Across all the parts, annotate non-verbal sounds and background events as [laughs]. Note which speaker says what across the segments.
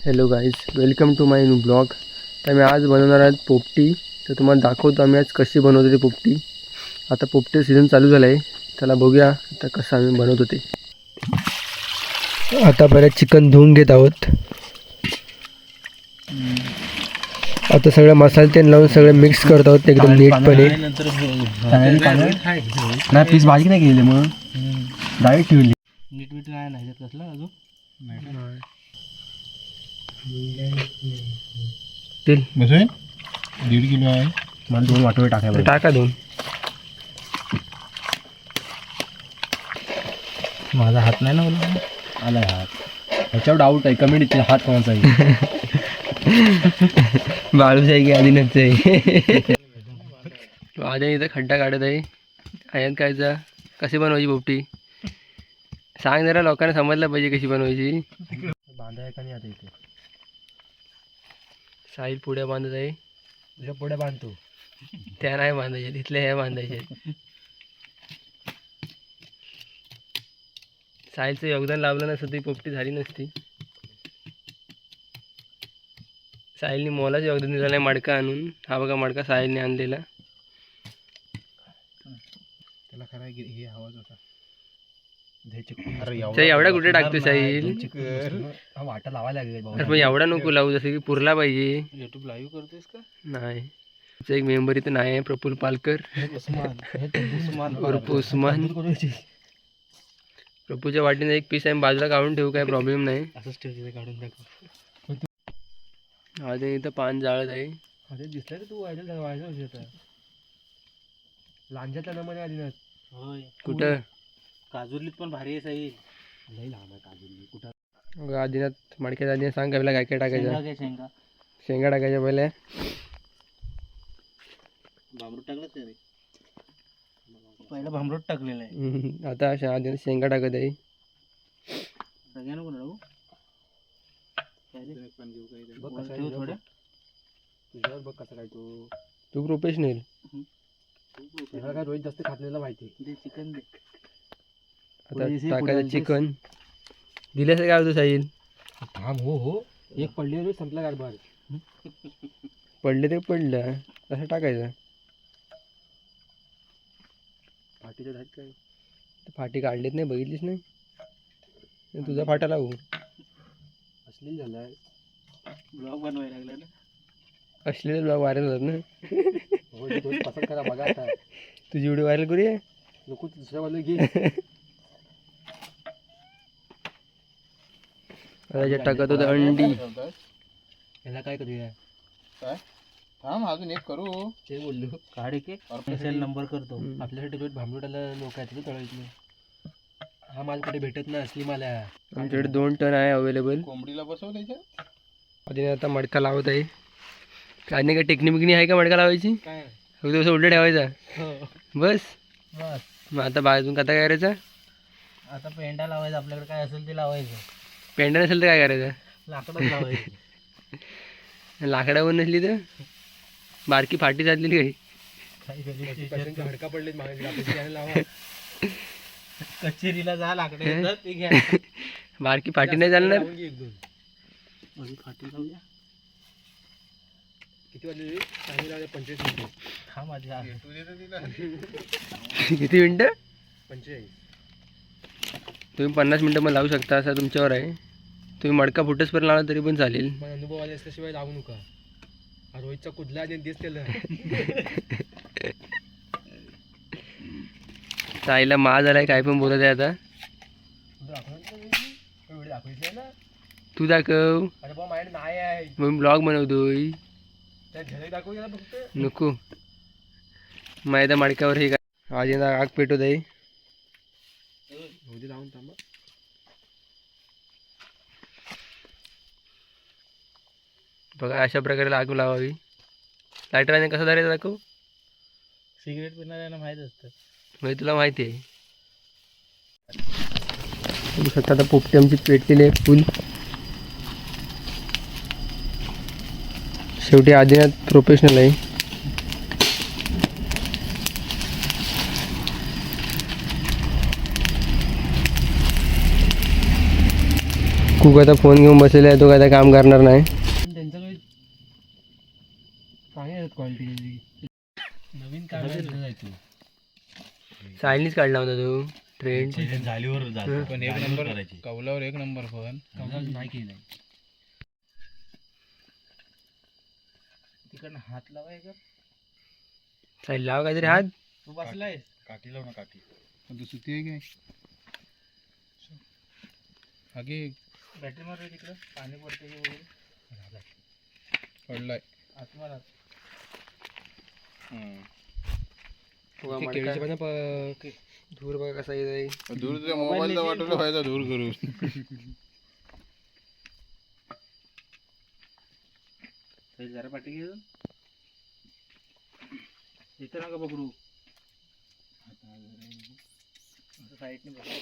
Speaker 1: Hello guys welcome to my new blog तर मी आज बनवणार आहे पोपटी. तर तुम्हाला दाखवतो आम्ही आज कशी बनवतो ती पोपटी. आता पोपटी सीझन चालू झालं आहे त्याला बघूया आता कसं आम्ही बनवतो ते. आता पहिले चिकन धुवून घेत आहोत. आता सगळे मसाले तेल लावून सगळे मिक्स करत आहोत एकदम नीटपणे नाही पीस भाजी नाही केलेली मग. डायरेक्ट ठेवली.
Speaker 2: नीट मीठ नाही नाही त्यात कसलं अजून?
Speaker 1: तेल.
Speaker 2: बसोय दीड किलो आहे.
Speaker 1: मला दोन वाटोळे टाकायला टाका दोन.
Speaker 2: माझा हात नाही ना बोलला?
Speaker 1: आलाय हात. ह्याच्यावर डाऊट आहे. कमेंट हात कोणाचा आहे? [laughs] बाळूच आहे की आधीनच आहे. आधी इथं खड्डा काढत आहे. आयात कायचा कशी बनवायची पोपटी सांग जरा लोकांना समजलं पाहिजे कशी बनवायची. बांधाय का नाही आता इथे. साहिल पुढे बांधत आहे. तुझ्या पुढे बांधतो त्या नाही बांधायच्या तिथल्या ह्या बांधायच्या. साहिलचं योगदान लाभलं नसतं ती पोपटी झाली नसती. साहिलने मोलाच योगदान दिलं नाही मडका आणून. हा बघा मडका साहिलने आणलेला.
Speaker 2: त्याला खरा हे आवाज होता.
Speaker 1: एवढा कुठे टाकतो साहिल
Speaker 2: वाटा लावायला लागेल
Speaker 1: अरे पण एवढा नको लावू जसं की पुरला पाहिजे.
Speaker 2: युट्यूब लाईव्ह करतोयस का?
Speaker 1: नाही. एक मेंबर इथं नाही आहे प्रफुल्ल पालकर.
Speaker 2: उस्मान उस्मान. [laughs]
Speaker 1: उर्फ उस्मान. प्रभूच्या वाटीने एक पीस आहे बाजूला काढून ठेवू काय प्रॉब्लेम नाही.
Speaker 2: असंच ठेवते काढून दाखव
Speaker 1: आधी इथं पान जाळत आहे.
Speaker 2: अरे दिसलं का तू व्हायरल व्हायरल होती लांजाच्या नमध्ये आली ना. होय.
Speaker 1: कुठं?
Speaker 2: काजुर्लीत पण भारी आहे साई. लई लांब आहे काजुर्ली. कुठं?
Speaker 1: अगं आधीनाथ मडक्यात आधी सांग काय काय काय टाकायचं.
Speaker 2: शेंगा शेंगा.
Speaker 1: शेंगा टाकायच्या पहिले.
Speaker 2: भांबरूट टाकलं का रे पहिलं भांबरूट टाकलेलं आहे.
Speaker 1: हम्म, आता शे- आधी शेंगा टाकत आहे.
Speaker 2: सगळ्यांना कोण राहू. ठेव थोडं
Speaker 1: तुझ्यावर बघ. कसं काय तू. तू प्रोफेशनल काय रोहित जास्त खातलेला माहिती
Speaker 2: दे चिकन दे.
Speaker 1: आता टाकायचं चिकन. दिल्यास काय होतं साहिल?
Speaker 2: थांब हो हो. एक पडली रे संपला कारभार
Speaker 1: पडले ते पडलं. असं टाकायचं? फाटीच्या धात काय? फाटी काढलीच नाही बघितलीच नाही? तुझा फाटा लागू. असली झालाय.
Speaker 2: ब्लॉग बनवायला लागला ना.
Speaker 1: असलेले ब्लॉग व्हायरल होतात ना? पसंत करा बघा आता. [laughs] तुझी व्हिडिओ व्हायरल करूया? नको दुसऱ्या बाजूला घे. [laughs] त्याच्यात टाकत होतं अंडी. याला काय करूया?
Speaker 2: काय? थांब अजून एक करू.
Speaker 1: ते बोललो.
Speaker 2: काढ एक सेल नंबर करतो. आपल्यासाठी रोज भांबरूटाला लोक आहेत तळायचे. हा माल कुठे भेटत नाही असली माल
Speaker 1: आमच्याकडे दोन टन आहे अवेलेबल
Speaker 2: कोंबडीला बसवलं
Speaker 1: आधी आता मडका लावत आहे. काय नाही काय टेक्निक बिकनी आहे का मडका लावायची?
Speaker 2: काय?
Speaker 1: असं उलट ठेवायचा.
Speaker 2: हो.
Speaker 1: बस.
Speaker 2: बस.
Speaker 1: मग आता बाजून आता काय करायचं.
Speaker 2: आता पेंडा लावायचा आपल्याकडे काय असेल ते लावायचं.
Speaker 1: पेंडा नसेल तर काय करायचं?
Speaker 2: लाकडं लावायचं. [laughs]
Speaker 1: लाकडावर नसली तर? बारकी फाटी जातलेली काही
Speaker 2: हडका पडले [laughs] कचेरीला जा लाकडं [laughs]
Speaker 1: बारकी फाटी नाही चालणार?
Speaker 2: फाटी लावूया किती वाजले चांगली पंचवीस मिनिटं. हा माझ्या
Speaker 1: किती मिनटं?
Speaker 2: पंचेचाळीस.
Speaker 1: तुम्ही पन्नास मिनटं मग लावू शकता असं तुमच्यावर आहे. तुम्ही मडका फुटसपर्यंत लावला तरी पण चालेल.
Speaker 2: पण अनुभव आले असल्याशिवाय लावू नका. रोहितचा कुदला आणि दिस त्याला
Speaker 1: ताईला मा झालाय काय पण बोलत आहे आता. तू दाखव. मग ब्लॉग बनवतोय. नको. माहिती मडक्यावर हे काय आता आग पेटवत आहे.
Speaker 2: होते लावून थांबा
Speaker 1: बघा अशा प्रकारे आग लावावी. लायटराने कसं धरायचं दाखव?
Speaker 2: सिगरेट पिणाऱ्यांना माहीत असतं.
Speaker 1: म्हणजे तुला माहिती आहे. शकता आता पोपटी आमची पेटलेली आहे फुल. शेवटी आदिनाथ प्रोफेशनल आहे. कुक आता फोन घेऊन बसलेला आहे तो काय काम करणार नाही. सायलीच काढला होता तो ट्रेंड
Speaker 2: झालीवर. पण एक नंबर कौलावर एक नंबर पण नाही केलाय तिकडनं हात लावाय का
Speaker 1: सायली लाव काहीतरी हात.
Speaker 2: तू बसलाय काठी लाव ना काठी. तू सुती आहे काय आगे बॅटरी मार तिकडं. पाणी पडते की बघून पडलाय.
Speaker 1: धूर बघा कसा येत आहे
Speaker 3: दूर तुझ्या मोबाईलचा वाटवला व्हायचा दूर करून.
Speaker 2: ते जरा पाठी घे इथं नका पकडू. साईडने बघ.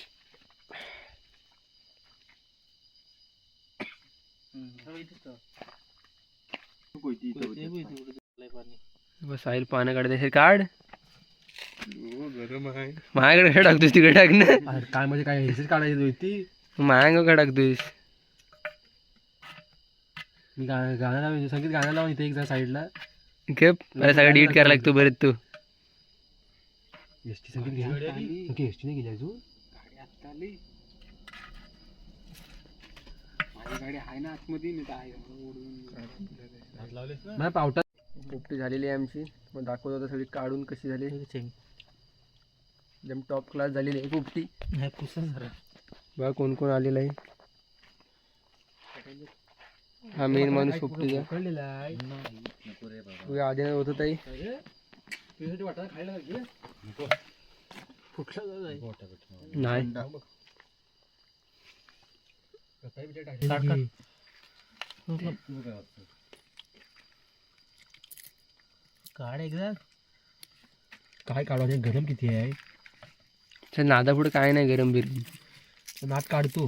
Speaker 1: बस साहिल पानं हे काढ.
Speaker 3: गरम आहे.
Speaker 1: माझ्याकडे काय टाकतोस तिकडे टाक ना.
Speaker 2: काय म्हणजे काय हेच काढायची ती
Speaker 1: माझ्याकडे काय टाकतोस
Speaker 2: मी गाणं गाणं लावायचं संगीत गाणं लावा इथे एक जण साईडला
Speaker 1: मला सगळं डिलीट करायला लागतो बरं तू.
Speaker 2: एस टी संगीत घ्या एस टीने गेली तू गाडी आहे ना आतमध्ये पावटा
Speaker 1: पोपटी झालेली आहे आमची. मग दाखवत होता सगळी काढून कशी झाली. एकदम टॉप क्लास झालेली आहे पोपटी. बघा कोण कोण आलेलं आहे. हा मेन माणूस पोपटीचा आधी होत ताई
Speaker 2: तुझ्यासाठी वाटाणा खायला
Speaker 1: नाही.
Speaker 2: काढ एकदा. काय काढवायचे गरम किती आहे?
Speaker 1: नादा पुढे काय नाही गरम बिरम.
Speaker 2: नात काढतो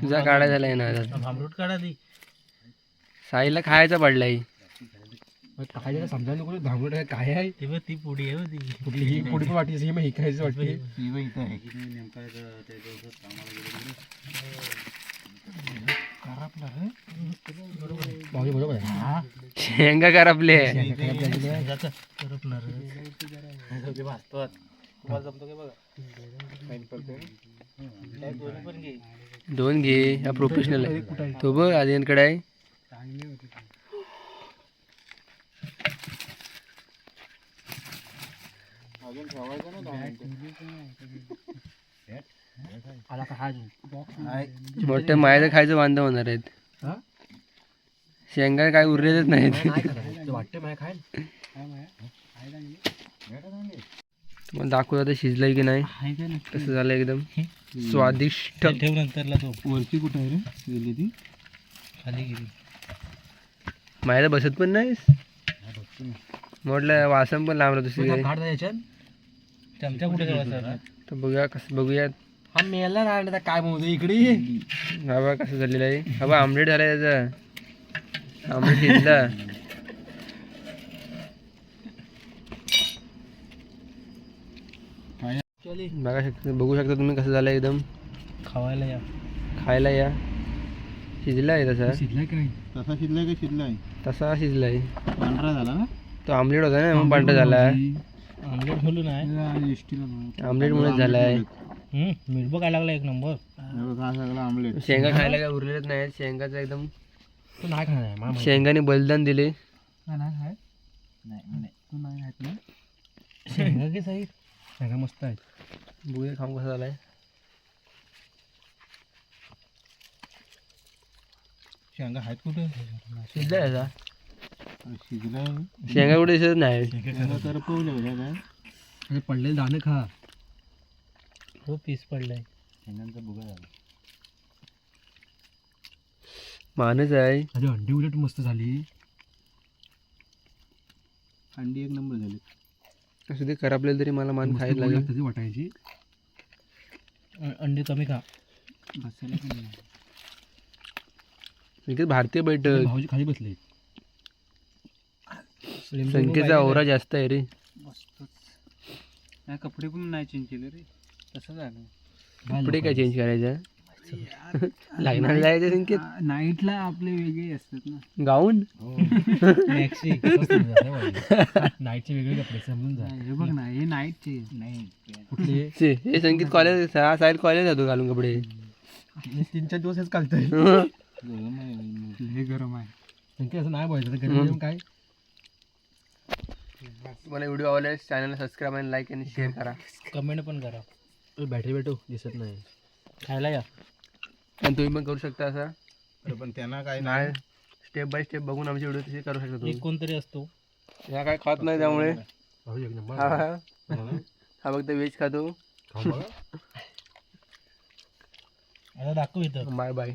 Speaker 1: तुझा काढा झालाय नादा
Speaker 2: काढा ती
Speaker 1: साईला खायचा पडलाय.
Speaker 2: टाकायचं समजा नको आहे काय आहे? ती बघ ती पुडी आहे ती कुठली ही पुडी पण वाटते ही मग ही वाटते भाऊजी बरोबर. आहे.
Speaker 1: शेंगा कर आपले दोन घे. हा प्रोफेशनल आहे? तो बघ आर्यनकडे आहे
Speaker 3: अजून ठेवायचं ना दहा मिनिटं.
Speaker 2: आला का हा अजून
Speaker 1: मोठ्या मायाचं खायचं वांदा होणार आहेत.
Speaker 2: हा?
Speaker 1: शेंगा काय उरलेलंच नाहीत.
Speaker 2: नाही खायचं वाटते माय खाय
Speaker 1: तुम्हाला दाखवत आता शिजलंय की नाही? कसं झालं एकदम? स्वादिष्ट.
Speaker 2: ठेव नंतरला तो.
Speaker 3: वरची कुठं आहे रे? गेली ती?
Speaker 2: खाली गेली.
Speaker 1: मायाला बसत पण नाहीस? म्हटलं वासम पण काही.
Speaker 2: काढ याच्यात. चमचा कुठे ठेवायचा?
Speaker 1: तर बघूया कसं बघूयात
Speaker 2: हा मेला राहिला काय म्हणतो इकडे? ये.
Speaker 1: हा बघा कसं झालेलं आहे. हा आमलेट झालाय त्याचा आमलेट शिजला बघा शकता बघू शकता तुम्ही कसं झालं एकदम.
Speaker 2: खावायला या.
Speaker 1: खायला या. शिजला आहे तसा.
Speaker 2: शिजलाय काय
Speaker 3: तसा शिजलाय का शिजलाय?
Speaker 1: तसा शिजलाय.
Speaker 3: पांढरा झाला ना?
Speaker 1: तो आमलेट होता ना मग पांढरा झाला.
Speaker 2: आमलेट म्हणून आहे.
Speaker 3: एसटीला
Speaker 1: आमलेटमुळे झालाय.
Speaker 2: मीठ काय लागला एक नंबर.
Speaker 3: आमलेट.
Speaker 1: शेंगा खायला काय उरलेलंच नाही शेंगाचं एकदम.
Speaker 2: तू नाही खाणार आहे, मला माहिती.
Speaker 1: शेंगाने बलिदान दिले.
Speaker 2: शेंगा की साईड शेंगा मस्त आहेत.
Speaker 1: बघूया खाऊन कसा झालाय?
Speaker 2: शेंगा आहेत कुठे?
Speaker 1: शिजलाय शेंगा कुठे दिसत नाही.
Speaker 3: काय?
Speaker 2: हे पडलेले दाणे खा. हो पीस पडलाय.
Speaker 3: शेंगांचा बुगा झाला.
Speaker 1: मानच आहे.
Speaker 2: अरे अंडी उलट मस्त झाली.
Speaker 3: अंडी एक नंबर झाली.
Speaker 1: असं ते करापलेलं तरी मला मान
Speaker 2: मस्त
Speaker 1: खायला
Speaker 2: गोड
Speaker 1: लागेल.
Speaker 2: लागते ती वाटायची. अंडी कमी खा.
Speaker 3: बसायला पण नाही.
Speaker 1: संकेत भारतीय बैठक.
Speaker 2: भाऊजी खाली बसले.
Speaker 1: संख्येचा ओरा जास्त आहे रे.
Speaker 3: नाही कपडे पण नाही चेंज केले रे. तसं झालं.
Speaker 1: कपडे काय चेंज करायचं? लग्नाला जायचं संकेत?
Speaker 3: नाईटला आपले वेगळे असतात ना.
Speaker 1: गाऊन? [laughs]
Speaker 2: नाईटचे [laughs] वेगळे कपडे समजून जा
Speaker 3: हे बघ ना हे नाईटचे नाही.
Speaker 1: हे संगीत कॉलेज सहा साईल कॉलेज जातो घालून कपडे.
Speaker 2: तीन चार दिवस हेच कालतोय
Speaker 3: हे [laughs] गरम आहे.
Speaker 2: संख्या असं नाही बोलायचं. काय?
Speaker 1: तुम्हाला व्हिडिओ आवडल्यास चॅनलला सबस्क्राईब आणि लाईक आणि शेअर करा.
Speaker 2: कमेंट पण करा. बॅटरी भेटू दिसत नाही. खायला या.
Speaker 1: आणि तुम्ही पण करू शकता असं.
Speaker 3: अरे पण त्यांना काय
Speaker 1: नाही. स्टेप बाय स्टेप बघून आमचे व्हिडिओ तसे करू शकता तुम्ही.
Speaker 2: एक कोणतरी असतो.
Speaker 1: ह्या काय खात नाही त्यामुळे.
Speaker 2: एक नंबर.
Speaker 1: हा हा. हा फक्त व्हेज खातो.
Speaker 2: आता दाखव इथं.
Speaker 1: Bye bye